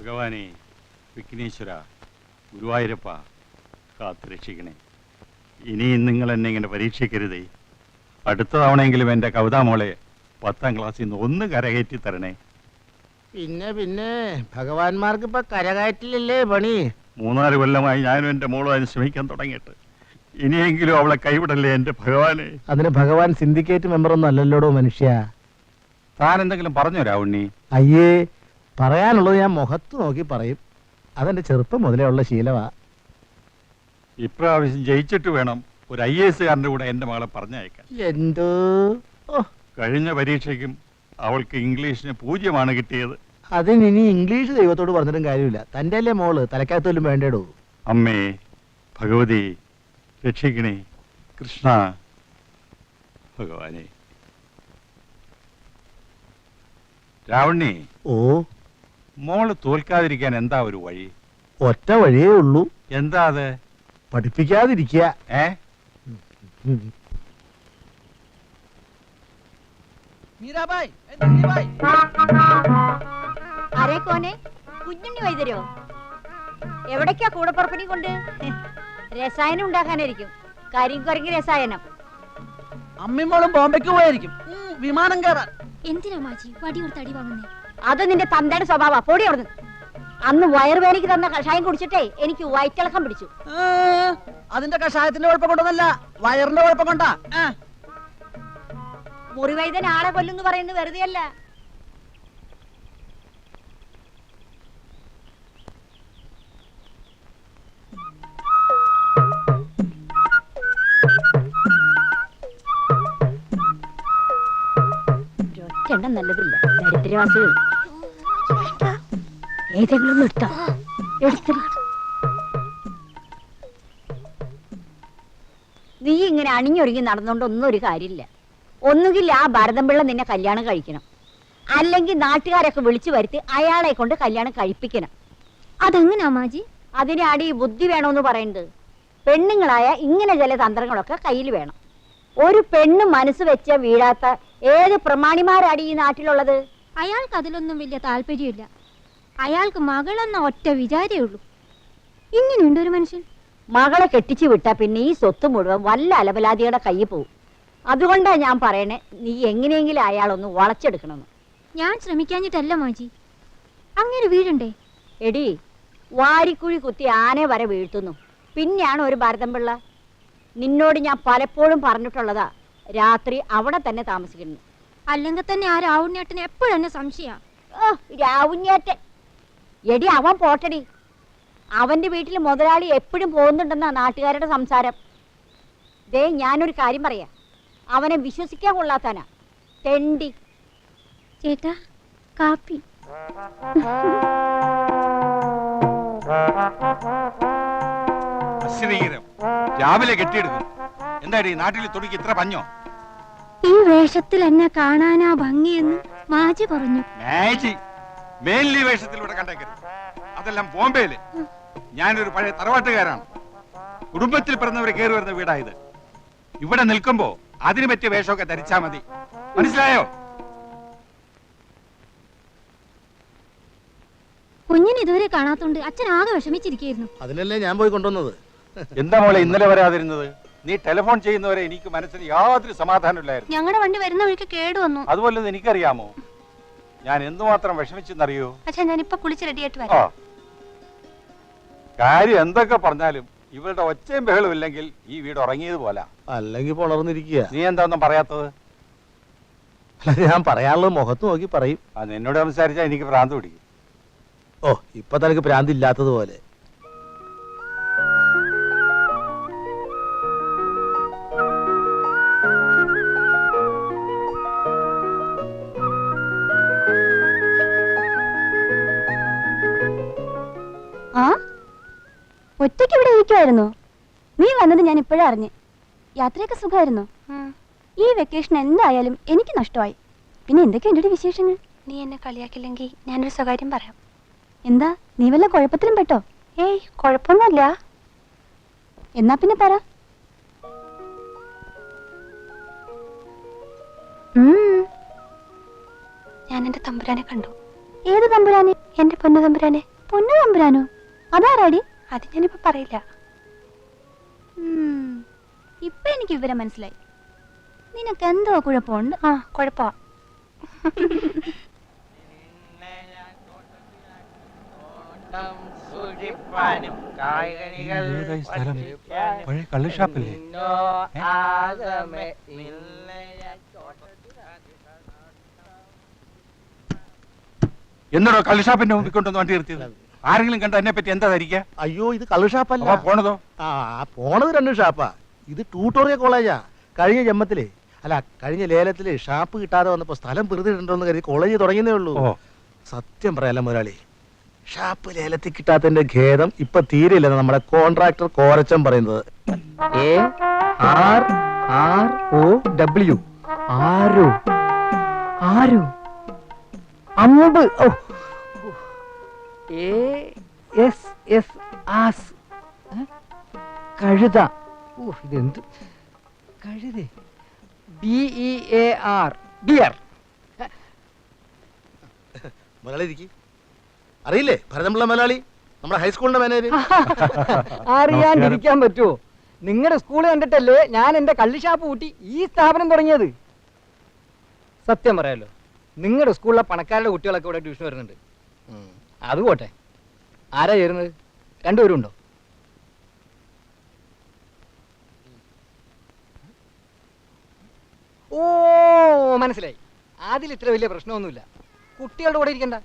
ഭഗവാനെ വിഘ്നേശ്വര ഗുരുവായൂരപ്പ കാത്തുരക്ഷിക്കണേ. ഇനിയും നിങ്ങൾ എന്നെ ഇങ്ങനെ പരീക്ഷിക്കരുതേ. അടുത്ത തവണയെങ്കിലും എന്റെ കവിതാ മോളെ പത്താം ക്ലാസ്സിൽ നിന്ന് ഒന്ന് കരകയറ്റി തരണേ. പിന്നെ പിന്നെ ഭഗവാന്മാർക്ക് ഇപ്പൊ കരകയറ്റില്ലല്ലേ പണി? മൂന്നാൽ കൊല്ലമായി ഞാനും എന്റെ മോളും അതിന് ശ്രമിക്കാൻ തുടങ്ങിയിട്ട്. ഇനിയെങ്കിലും അവളെ കൈവിടല്ലേ എന്റെ ഭഗവാനെ? അതിന് ഭഗവാൻ സിൻഡിക്കേറ്റ് മെമ്പർ ഒന്നും അല്ലല്ലോടോ മനുഷ്യ? താൻ എന്തെങ്കിലും പറഞ്ഞോ രാവുണ്ണി അയ്യേ പറയാനുള്ളത് ഞാൻ മുഖത്ത് നോക്കി പറയും. അതെന്റെ ചെറുപ്പം മുതലേ ഉള്ള ശീലമാ. ഇപ്രാവശ്യം ജയിച്ചിട്ട് വേണം ഒരു ഐ എസ് കാരന്റെ കൂടെ എന്റെ മകളെ പറഞ്ഞയക്കാൻ. എന്തോ? ഓ. കഴിഞ്ഞ പരീക്ഷയ്ക്കും അവൾക്ക് ഇംഗ്ലീഷിന് പൂജ്യമാണ് കിട്ടിയത്. അതിന് ഇനി ഇംഗ്ലീഷ് ദൈവത്തോട് പറഞ്ഞിട്ടും കാര്യമില്ല. തന്റെ അല്ലേ മോൾ തലക്കകത്തോലും വേണ്ടേടോ? അമ്മേ ഭഗവതി രക്ഷിക്കണേ. കൃഷ്ണ ഭഗവാനെ. രാവണി ഓ. മോൾ തോൽക്കാതിരിക്കാൻ എന്താ ഒരു വഴി? ഒറ്റ വഴിയേ ഉള്ളൂ. എന്താ അത്? പഠിപ്പിക്കാതിരിക്കുക. ഏ. മീരാബായ്. അരേ കോനെ കുഞ്ഞുണ്ണി വൈദ്യരോ? എവിടേക്കാ കൂടപ്പുറപ്പിനി കൊണ്ട്? രസായനം ഉണ്ടാക്കാനായിരിക്കും. കരിങ്കുരങ്ങി രസായനം. അമ്മിമോളും ബോംബെക്ക് പോയായിരിക്കും. വിമാനം കയറാൻ. എന്തിനാ മാജി? വടിയൊരു അടി വാങ്ങുന്നേ? അത് നിന്റെ തന്തയുടെ സ്വഭാവ. പൊടി അവിടെ അന്ന് വയറുവേനയ്ക്ക് തന്ന കഷായം കുടിച്ചിട്ടേ എനിക്ക് വയറ്റിളക്കം പിടിച്ചു. അതിന്റെ കഷായത്തിന്റെ കുഴപ്പം കൊണ്ടൊന്നല്ല വയറിന്റെ കുഴപ്പം കൊണ്ടാ മുറിവൈദ്യൻ ആളെ കൊല്ലുന്നു പറയുന്നത് വെറുതെ അല്ല ഒറ്റെണ്ണം നല്ലതില്ല. ദരിദ്രവാസികൾ. ഏതെങ്കിലും ഒന്ന് എടുത്തോ എടുത്തില്ല നീ ഇങ്ങനെ അണിഞ്ഞൊരുങ്ങി നടന്നുകൊണ്ട് ഒന്നും ഒരു കാര്യമില്ല. ഒന്നുകിൽ ആ ഭരതംപിള്ള നിന്നെ കല്യാണം കഴിക്കണം. അല്ലെങ്കിൽ നാട്ടുകാരൊക്കെ വിളിച്ചു വരുത്തി അയാളെ കൊണ്ട് കല്യാണം കഴിപ്പിക്കണം. അതെങ്ങനാ മാജി? അതിനാടി ഈ ബുദ്ധി വേണമെന്ന് പറയുന്നത്? പെണ്ണുങ്ങളായ ഇങ്ങനെ ചില തന്ത്രങ്ങളൊക്കെ കയ്യിൽ വേണം. ഒരു പെണ്ണ് മനസ്സ് വെച്ച വീഴാത്ത ഏത് പ്രമാണിമാരാടി ഈ നാട്ടിലുള്ളത്? അയാൾക്ക് അതിലൊന്നും വലിയ താല്പര്യമില്ല. അയാൾക്ക് മകളെന്ന ഒറ്റ വിചാരേ ഉള്ളൂ. ഇങ്ങനെയുണ്ട് ഒരു മനുഷ്യൻ. മകളെ കെട്ടിച്ചു വിട്ടാ പിന്നെ ഈ സ്വത്ത് മുഴുവൻ വല്ല അലബലാദിയുടെ കയ്യിൽ പോകും അതുകൊണ്ടാ ഞാൻ പറയണേ നീ എങ്ങനെയെങ്കിലും അയാളൊന്ന് വളച്ചെടുക്കണമെന്ന്. ഞാൻ ശ്രമിക്കാഞ്ഞിട്ടല്ല മോജി. അങ്ങനെ വീഴണ്ടേ? എടി വാരിക്കുഴി കുത്തി ആനെ വരെ വീഴ്ത്തുന്നു. പിന്നെയാണ് ഒരു ഭാരതംപിള്ള നിന്നോട് ഞാൻ പലപ്പോഴും പറഞ്ഞിട്ടുള്ളതാ രാത്രി അവിടെ തന്നെ താമസിക്കുന്നു. അല്ലെങ്കിൽ തന്നെ ആ രാവുണ്ണേട്ടന് എപ്പോഴും എന്നെ സംശയ. രാവുഞ്ഞേറ്റൻ എടി അവൻ പോട്ടടി. അവന്റെ വീട്ടിൽ മുതലാളി എപ്പോഴും പോകുന്നുണ്ടെന്നാ നാട്ടുകാരുടെ സംസാരം. ദേ ഞാനൊരു കാര്യം പറയാ. അവനെ വിശ്വസിക്കാൻ കൊള്ളാത്തനാ തെണ്ടി. ചേട്ടാ കാപ്പി. രാവിലെ കെട്ടിയെടുക്കും. എന്താടി നാട്ടിൽ തുടിക്ക് ഇത്ര പഞ്ഞോ? ഈ വേഷത്തിൽ എന്നെ കാണാനാ ഭംഗിയെന്ന് മാജി പറഞ്ഞു. മാജി. മേലി വേഷത്തിലൂടെ കണ്ടേക്കരുത്. അതെല്ലാം ബോംബെയിൽ. ഞാനൊരു പഴയ തറവാട്ടുകാരാണ്. കുടുംബത്തിൽ പിറന്നവർ കയറി വരുന്ന വീടായത്. ഇവിടെ നിൽക്കുമ്പോ അതിന് പറ്റിയ വേഷമൊക്കെ ധരിച്ചാ മതി. മനസ്സിലായോ? കുഞ്ഞിന് ഇതുവരെ കാണാത്തോണ്ട് അച്ഛൻ ആകെ വിഷമിച്ചിരിക്കുന്നു അതിനല്ലേ ഞാൻ പോയി കൊണ്ടുവന്നത്? എന്താ മോളെ ഇന്നലെ വരാതിരുന്നത്? നീ ടെലിഫോൺ ചെയ്യുന്നവരെ എനിക്ക് മനസ്സിന് യാതൊരു സമാധാനമില്ലായിരുന്നു ഞങ്ങളുടെ വണ്ടി വരുന്ന വഴിക്ക് കേടുവന്നു. അതുപോലെ എനിക്കറിയാമോ? ഞാൻ എന്തുമാത്രം വിഷമിച്ചെന്നറിയോ? അച്ഛൻ ഞാനിപ്പോ കുളിച്ച് റെഡിയായിട്ട് ആ. കാര്യം എന്തൊക്കെ പറഞ്ഞാലും ഇവരുടെ ഒച്ചയും ബഹളും ഇല്ലെങ്കിൽ ഈ വീട് ഉറങ്ങിയത് പോലെ. അല്ലെങ്കിൽ പൊളർന്നിരിക്കുക നീ എന്താ ഒന്നും പറയാത്തത്? അല്ല ഞാൻ പറയാനുള്ളത് മുഖത്ത് നോക്കി പറയും. ആ നിന്നോട് സംസാരിച്ചാൽ എനിക്ക് ഭ്രാന്ത് പിടിക്കും. ഓ ഇപ്പൊ തനിക്ക് ഭ്രാന്തില്ലാത്തതുപോലെ. ഒറ്റയ്ക്ക് ഇവിടെ ഇരിക്കുമായിരുന്നു നീ വന്നത് ഞാൻ ഇപ്പോഴാ അറിഞ്ഞ്. യാത്രയൊക്കെ സുഖമായിരുന്നു? ഈ വെക്കേഷൻ എന്തായാലും എനിക്ക് നഷ്ടമായി. പിന്നെ എന്തൊക്കെയുണ്ട് വിശേഷങ്ങൾ? നീ എന്നെ കളിയാക്കില്ലെങ്കിൽ ഞാനൊരു സ്വകാര്യം പറയാം. എന്താ? നീ വല്ല കുഴപ്പത്തിലും പെട്ടോ? ഏയ് കുഴപ്പമൊന്നുമില്ല. എന്നാ പിന്നെ പറ. ഞാൻ എന്റെ തമ്പുരാനെ കണ്ടു. ഏത് തമ്പുരാനെ? എന്റെ പൊന്നു തമ്പുരാനെ. പൊന്നു തമ്പുരാനോ? അതാരാടി? അത് ഞാനിപ്പോ പറയില്ല. ഇപ്പൊ എനിക്ക് വിവരം മനസ്സിലായി. നിനക്ക് എന്തോ കുഴപ്പമുണ്ട്? ആ കുഴപ്പ പഴയ കള്ളുഷാപ്പല്ലേ എന്നോടോ കള്ളുഷാപ്പിന്റെ മുമ്പിൽ കൊണ്ടുവന്ന് വണ്ടി നിർത്തിയത്? ആരെങ്കിലും കണ്ട എന്നെ പറ്റി എന്താ ധരിക്കുക അയ്യോ ഇത് കള്ളു ഷാപ്പല്ല പോണതോ? ആ പോണത് രണ്ട് ഷാപ്പാ ഇത് ട്യൂട്ടോറിയൽ കോളേജാ കഴിഞ്ഞ ജന്മത്തിൽ അല്ല കഴിഞ്ഞ ലേലത്തിൽ ഷാപ്പ് കിട്ടാതെ വന്നപ്പോ സ്ഥലം വെറുതെണ്ടോന്ന് കരുതി കോളേജ് തുടങ്ങിയതേ ഉള്ളൂ. സത്യം പറയാലോ മുതലാളി ഷാപ്പ് ലേലത്തിൽ കിട്ടാത്തതിന്റെ ഖേദം ഇപ്പൊ തീരെയില്ലെന്ന് നമ്മുടെ കോൺട്രാക്ടർ കോരച്ചൻ പറയുന്നത്. A R R O W. Arrow? Arrow? അമ്പ്. ഓ എ എസ് എസ് ആസ്? കഴുത. ഓ ഇതെന്ത്? കഴുത. B E A R bear Malayali അറിയില്ലേ? ഭരതമുള്ള മലയാളി? നമ്മുടെ ഹൈസ്കൂളിന്റെ മാനേജർ അറിയാണ്ടിരിക്കാൻ പറ്റുമോ നിങ്ങളുടെ സ്കൂൾ കണ്ടിട്ടല്ലേ ഞാൻ എന്റെ കള്ളിഷാപ്പ് കൂട്ടി ഈ സ്ഥാപനം തുടങ്ങിയത്? സത്യം പറയാലോ നിങ്ങളുടെ സ്കൂളിലെ പണക്കാരുടെ കുട്ടികളൊക്കെ ഇവിടെ ട്യൂഷൻ വരുന്നുണ്ട്. അത് പോട്ടെ. ആരാ ചേരുന്നത്? രണ്ടുപേരും ഉണ്ടോ? ഓ മനസ്സിലായി. അതിൽ ഇത്ര വലിയ പ്രശ്നമൊന്നുമില്ല. കുട്ടികളുടെ കൂടെ ഇരിക്കണ്ട.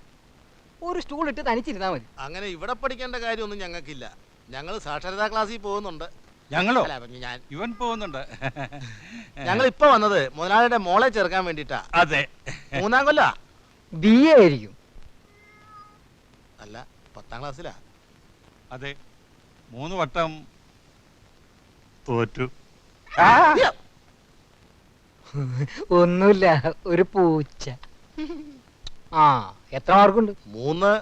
ഒരു സ്റ്റൂൾ ഇട്ട് തനിച്ചിരുന്നാ മതി. അങ്ങനെ ഇവിടെ പഠിക്കേണ്ട കാര്യമൊന്നും ഞങ്ങൾക്കില്ല. ഞങ്ങൾ സാക്ഷരതാ ക്ലാസ്സിൽ പോകുന്നുണ്ട്. ഞങ്ങളോ? അല്ല, അപ്പൊ ഞാൻ ഇവൻ പോകുന്നുണ്ട്. ഞങ്ങൾ ഇപ്പൊ വന്നത് മുതലാളിയുടെ മോളെ ചേർക്കാൻ വേണ്ടിട്ടാ അതെ. മൂന്നാം കൊല്ല? ബി എ ആയിരിക്കും. അല്ല പത്താം ക്ലാസ്സിലാ. അതെ മൂന്ന് വട്ടം. തോറ്റു. ഒന്നുമില്ല ഒരു പൂച്ച. ആ എത്ര മാർക്കുണ്ട്? മൂന്ന്.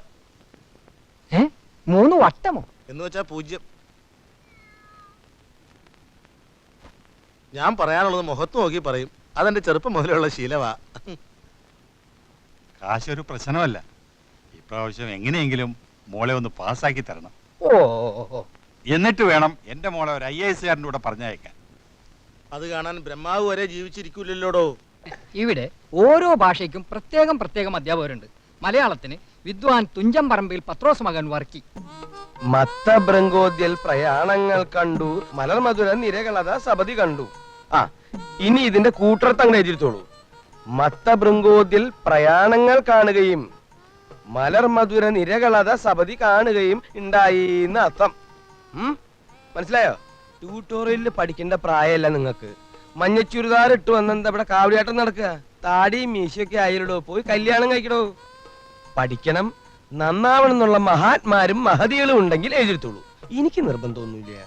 ഏ? മൂന്ന് വട്ടമോ? എന്ന് വെച്ചാ പൂജ്യം. ഞാൻ പറയാനുള്ളത് മുഖത്ത് നോക്കി പറയും. അതെന്റെ ചെറുപ്പം മുതലുള്ള ശീലവാ. കാശൊരു പ്രശ്നമല്ല. ഇപ്രാവശ്യം എങ്ങനെയെങ്കിലും മോളെ ഒന്ന് പാസ്സാക്കി തരണം. ഓ. എന്നിട്ട് വേണം എന്റെ മോളെ ഒരു ഐ എസ് കാരന്റെ കൂടെ പറഞ്ഞയക്കാൻ. അത് കാണാൻ ബ്രഹ്മാവ് വരെ ജീവിച്ചിരിക്കൂലല്ലോടോ? ഇവിടെ ഓരോ ഭാഷയ്ക്കും പ്രത്യേകം പ്രത്യേകം അധ്യാപകരുണ്ട്. മലയാളത്തിന് വിദ്വാൻ തുഞ്ചൻ പറമ്പിൽ പത്രോസ് മകൻ വർക്കി. മത്തഭൃങ്കോദ്യൽ പ്രയാണങ്ങൾ കണ്ടു. മലർമധുര നിരകളത സബതി കണ്ടു. ആ ഇനി ഇതിന്റെ കൂട്ടർത്തങ്ങൾ മത്ത മത്തഭൃങ്കോദ്യൽ പ്രയാണങ്ങൾ കാണുകയും മലർമധുര നിരകളത സബതി കാണുകയും ഉണ്ടായി അർത്ഥം. മനസ്സിലായോ? ട്യൂട്ടോറിയലിൽ പഠിക്കേണ്ട പ്രായമല്ല നിങ്ങൾക്ക്. മഞ്ഞച്ചുരിദാർ ഇട്ട് വന്നെന്താ ഇവിടെ കാവടിയാട്ടം നടക്കുക? താടിയും മീശയൊക്കെ ആയിരടോ പോയി കല്യാണം കഴിക്കടോ. പഠിക്കണം നന്നാവണം എന്നുള്ള മഹാത്മാരും മഹതികളും ഉണ്ടെങ്കിൽ എഴുതിത്തോളൂ എനിക്ക് നിർബന്ധമൊന്നുമില്ല.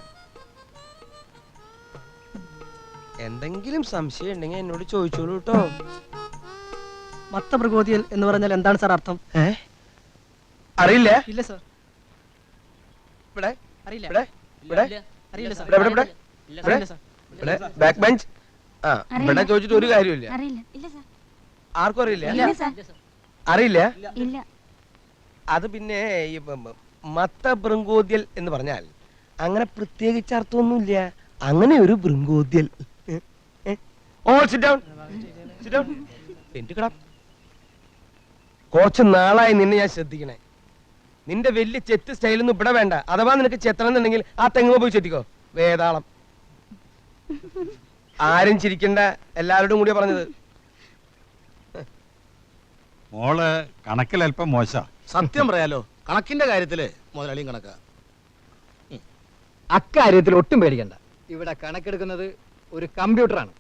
എന്തെങ്കിലും സംശയം ഉണ്ടെങ്കിൽ എന്നോട് ചോദിച്ചോളൂ കേട്ടോ. മത്തപ്രകോതിയൽ എന്ന് പറഞ്ഞാൽ എന്താണ് സാർ അർത്ഥം? അറിയില്ല. ഇല്ല സാർ. ഇവിടെ? അറിയില്ല. ഇവിടെ? ഇവിടെ? അറിയില്ല സാർ. ഇവിടെ ഇവിടെ ബാക്ക് ബെഞ്ച് ആ ഇവിടെ ചോദിച്ചിട്ട് ഒരു കാര്യമില്ല അറിയില്ല. ഇല്ല സാർ. ആർക്കും അറിയില്ല. ഇല്ല സാർ. അറിയില്ല? ഇല്ല. അത് പിന്നെ ഈ മത്ത ബൃങ്കോദ്യൽ എന്ന് പറഞ്ഞാൽ അങ്ങനെ പ്രത്യേകിച്ച് അർത്ഥമൊന്നുമില്ല. അങ്ങനെ ഒരു ബൃങ്കോദ്യൽ all sit down sit down എന്തുകടാ കുറച്ച് നാളായി നിന്നെ ഞാൻ ശ്രദ്ധിക്കണേ. നിന്റെ വലിയ ചെത്ത് സ്റ്റൈലൊന്നും ഇവിടെ വേണ്ട. അഥവാ നിനക്ക് ചെത്തണം എന്നുണ്ടെങ്കിൽ ആ തെങ്ങ് പോയി ചെത്തിക്കോ. വേതാളം. ആരും ചിരിക്കണ്ട. എല്ലാവരോടും കൂടിയാ പറഞ്ഞത്. മോൾ കണക്കിൽ അല്പം മോശ. സത്യം പറയാലോ കണക്കിന്റെ കാര്യത്തിൽ മുതലാളിയും കണക്ക. അക്കാര്യത്തിൽ ഒട്ടും പേടിക്കണ്ട. ഇവിടെ കണക്കെടുക്കുന്നത് ഒരു കമ്പ്യൂട്ടറാണ്.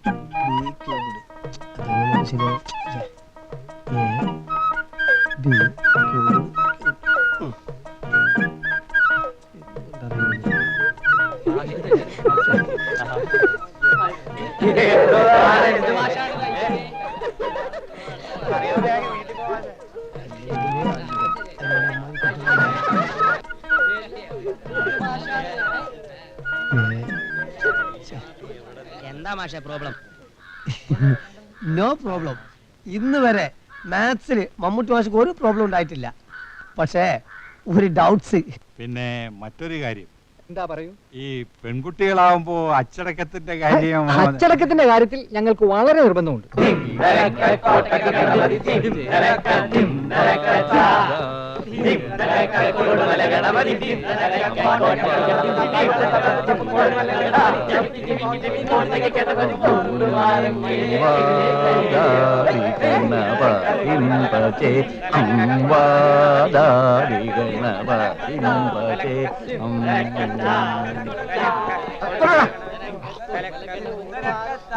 എന്താ മാഷെ പ്രോബ്ലം നോ പ്രോബ്ലം ഇന്ന് വരെ മാത്സിൽ മമ്മൂട്ടി മാഷക്ക് ഒരു പ്രോബ്ലം ഉണ്ടായിട്ടില്ല. പക്ഷേ ഒരു ഡൗട്ട്സ് പിന്നെ മറ്റൊരു കാര്യം. എന്താ പറയൂ? ഈ പെൺകുട്ടികളാവുമ്പോ അച്ചടക്കത്തിന്റെ കാര്യം അച്ചടക്കത്തിന്റെ കാര്യത്തിൽ ഞങ്ങൾക്ക് വളരെ നിർബന്ധമുണ്ട്.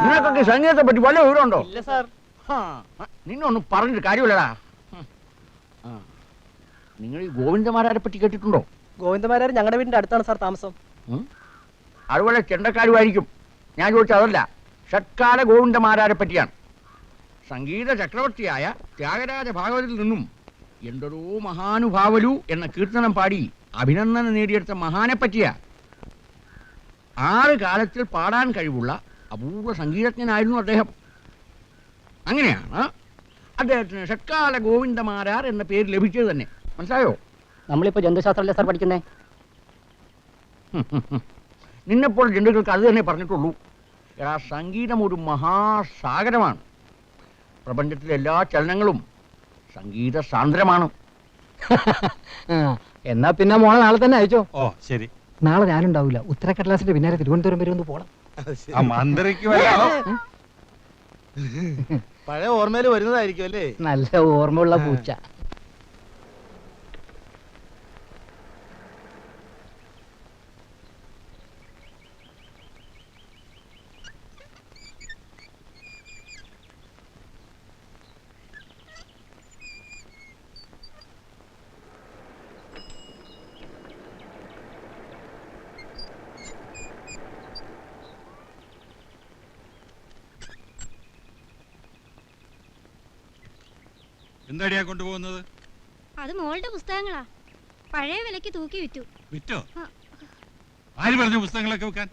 നിനക്കൊക്കെ സംഗീതത്തെ പറ്റി വല്ല വിവരമുണ്ടോ? ഇല്ല സാർ. നിന്നൊന്നും പറഞ്ഞിട്ട് കാര്യമില്ലടാ. നിങ്ങൾ ഈ ഗോവിന്ദമാരാരെ പറ്റി കേട്ടിട്ടുണ്ടോ? ഗോവിന്ദമാരാർ ഞങ്ങളുടെ വീടിന്റെ അടുത്താണ് സാർ താമസം? അതുപോലെ ചെണ്ടക്കാരുമായിരിക്കും. ഞാൻ ചോദിച്ചതല്ല. അതല്ല ഷട്കാല ഗോവിന്ദമാരാരെ പറ്റിയാണ്. സംഗീത ചക്രവർത്തിയായ ത്യാഗരാജ ഭാഗവതിൽ നിന്നും എന്തൊരോ മഹാനുഭാവലു എന്ന കീർത്തനം പാടി അഭിനന്ദനം നേടിയെടുത്ത മഹാനെ പറ്റിയ ആറ് കാലത്തിൽ പാടാൻ കഴിവുള്ള അപൂർവ സംഗീതജ്ഞനായിരുന്നു അദ്ദേഹം. അങ്ങനെയാണ് അദ്ദേഹത്തിന് ഷട്കാല ഗോവിന്ദമാരാർ എന്ന പേര് ലഭിച്ചത് തന്നെ. മനസ്സിലായോ? നമ്മളിപ്പോ ജന്തുശാസ്ത്രമല്ലേ സാർ പഠിക്കുന്നേ? നിന്നെപ്പോൾ ജന്തുക്കൾക്ക് അത് തന്നെ പറഞ്ഞിട്ടുള്ളൂ. എടാ സംഗീതം ഒരു മഹാസാഗരമാണ്. പ്രപഞ്ചത്തിലെ എല്ലാ ചലനങ്ങളും സംഗീത സാന്ദ്രമാണ്. എന്നാ പിന്നെ മോളെ നാളെ തന്നെ അയച്ചോ? ഓ ശരി. നാളെ ഞാനുണ്ടാവില്ല ഉത്തരക്കടലാസിന്റെ പിന്നാലെ തിരുവനന്തപുരം വരെ ഒന്ന് പോണം. ആ മന്ത്രിക്ക് വരാമോ പഴയ ഓർമ്മയിൽ വരുന്നതായിരിക്കും അല്ലേ? നല്ല ഓർമ്മയുള്ള പൂച്ച. എന്താടിയാ കൊണ്ടുപോകുന്നത്? അത് മോളുടെ പുസ്തകങ്ങളാ. പഴയ വിലക്ക് തൂക്കി വിറ്റു. വിറ്റോ? ആര് പറഞ്ഞു പുസ്തകങ്ങളൊക്കെ വെക്കാൻ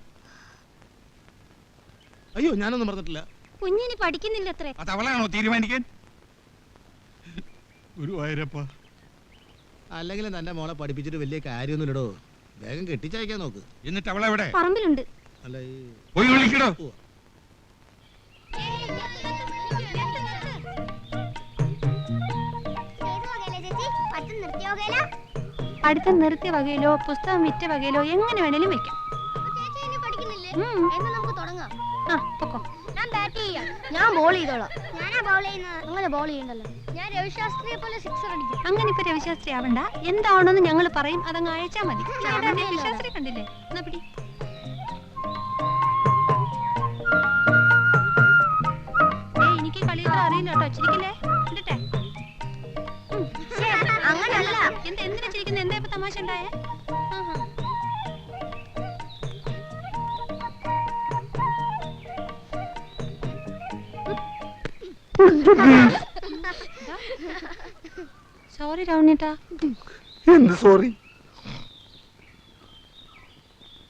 അയ്യോ ഞാനൊന്നും പറഞ്ഞിട്ടില്ല കുഞ്ഞിന് പഠിക്കുന്നില്ല അത്രേ അത് അവളാണോ തീരുമാനിക്കാൻ? ഗുരുവായൂരപ്പ. അല്ലെങ്കിൽ തന്റെ മോളെ പഠിപ്പിച്ചിട്ട് വലിയ കാര്യമൊന്നുമില്ലടോ. വേഗം കെട്ടിച്ചയക്കാൻ നോക്ക്. എന്നിട്ട് അവളെവിടെ? പറമ്പിലുണ്ട്. അല്ല ഈ പോയി വിളിക്കടോ. പഠിത്തം നിർത്തിയ വകയിലോ പുസ്തകം വിറ്റ വകയിലോ എങ്ങനെ വേണേലും വെക്കാം. ഞാൻ ബോൾ ചെയ്തോളാം. അങ്ങനെ ബോൾ ചെയ്യണ്ടല്ലോ. ഞാൻ രവിശാസ്ത്രിയെ പോലെ സിക്സർ അടിക്കും. അങ്ങനെ ഇപ്പൊ രവിശാസ്ത്രി ആവണ്ട. എന്താവണമെന്ന് ഞങ്ങൾ പറയും. അതങ്ങ് അയച്ചാ മതി. രവിശാസ്ത്രി കണ്ടില്ലേ? എന്നാ പിടി. എനിക്ക് കളിയൊന്നും അറിയില്ല കേട്ടോ ചിരിക്കില്ലേ? കണ്ടിട്ടെ അങ്ങനല്ല എന്താ എന്തിനാ ചിരിക്കുന്നത് എന്താ ഇപ്പൊ തമാശ ഉണ്ടായേ? ആഹാ. സോറി രാവണേട്ടാ എന്ത് സോറി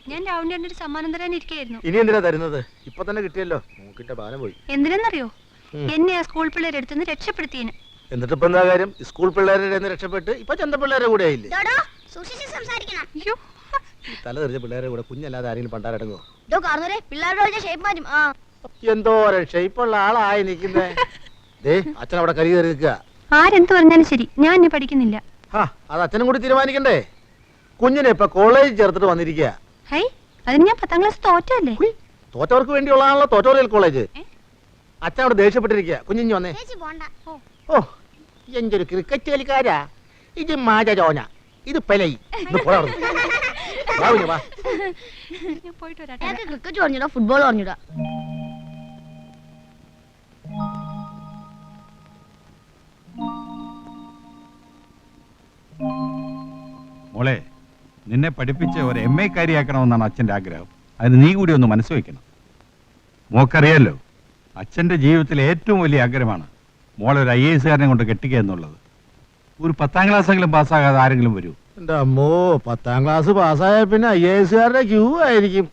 ഞാൻ രാവണേട്ടന്റെ ഒരു സമ്മാനം തരാൻ ഇരിക്കുകയായിരുന്നു ഇനി എന്തിനാ തരുന്നത്? ഇപ്പൊ തന്നെ കിട്ടിയല്ലോ. മൂക്കിന്റെ ബാലം പോയി. എന്തിനെന്നറിയോ. എന്നെ ആ സ്കൂൾ പിള്ളേരെടുത്തുനിന്ന് രക്ഷപ്പെടുത്തിയതിന് എന്നിട്ട് ഇപ്പൊ എന്താ കാര്യം? സ്കൂൾ പിള്ളേരുടെ രക്ഷപ്പെട്ട് ഇപ്പൊ ചന്ത പിള്ളേരെ കൂടെ ആയില്ലേ? സൂക്ഷിച്ച് സംസാരിക്കണം. അയ്യോ. തല തെറിച്ച പിള്ളേരെ കൂടെ കുഞ്ഞല്ലാതെ ആരെങ്കിലും പണ്ടാരടങ്ങോ ഇതോ പിള്ളേരുടെ ഷേപ്പ് മാറ്റും. ആ. എന്തോ ഷേപ്പുള്ള ആളായി നിൽക്കുന്നേ. ദേ അച്ഛൻ അവിടെ കരി കയറി നിൽക്കുക. ആരെന്ത് പറഞ്ഞാലും ശരി. ഞാൻ ഇനി പഠിക്കുന്നില്ല. ആ അത് അച്ഛനും കൂടി തീരുമാനിക്കണ്ടേ? കുഞ്ഞിനെ ഇപ്പൊ കോളേജിൽ ചേർത്തിട്ട് വന്നിരിക്കുക. ഹൈ അതിന് ഞാൻ പത്താം ക്ലാസ് തോറ്റല്ലേ തോറ്റവർക്ക് വേണ്ടിയുള്ളതാണല്ലോ തോറ്റോറിയൽ കോളേജ്? അച്ഛൻ അവിടെ ദേഷ്യപ്പെട്ടിരിക്കുക. കുഞ്ഞിഞ്ഞു വന്നേ. ഓ എന്തൊരു ക്രിക്കറ്റ് കളിക്കാരാ? ഇത് മാജോന ഇത് പെലൈ. Cricket പറഞ്ഞിടാ football പറഞ്ഞിടാ. മോളെ നിന്നെ പഠിപ്പിച്ച് ഒരു എം എ കാരിയാക്കണമെന്നാണ് അച്ഛന്റെ ആഗ്രഹം. അതിന് നീ കൂടി ഒന്ന് മനസ്സ് വെക്കണം മോക്കറിയാലോ അച്ഛന്റെ ജീവിതത്തിലെ ഏറ്റവും വലിയ ആഗ്രഹമാണ് മോളെ ഒരു ഐ എസ് കാരനെ കൊണ്ട് കെട്ടിക്കുക എന്നുള്ളത്. ഒരു പത്താം ക്ലാസ്സെങ്കിലും പാസ്സാകാതെ ആരെങ്കിലും വരൂ? എന്റെ അമ്മോ പത്താം ക്ലാസ് പാസ്സായ പിന്നെ ഐ എസ് കാരുടെ ക്യൂ ആയിരിക്കും.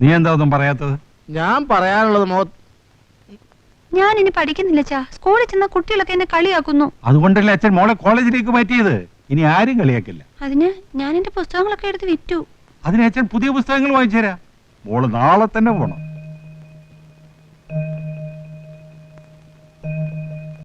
നീ എന്താ ഒന്നും പറയാത്തത്? ഞാൻ പറയാനുള്ളത് മോ ഞാൻ ഇനി പഠിക്കുന്നില്ല ചാ സ്കൂളിൽ ചെന്ന കുട്ടികളൊക്കെ എന്നെ കളിയാക്കുന്നു. അതുകൊണ്ടല്ലേ അച്ഛൻ മോളെ കോളേജിലേക്ക് മാറ്റിയത്? ഇനി ആരും കളിയാക്കില്ല. അതിന് ഞാൻ എന്റെ പുസ്തകങ്ങളൊക്കെ എടുത്ത് വിറ്റു. അതിന് അച്ഛൻ പുതിയ പുസ്തകങ്ങൾ വാങ്ങിച്ചു തരാം. മോൾ നാളെ തന്നെ പോണം.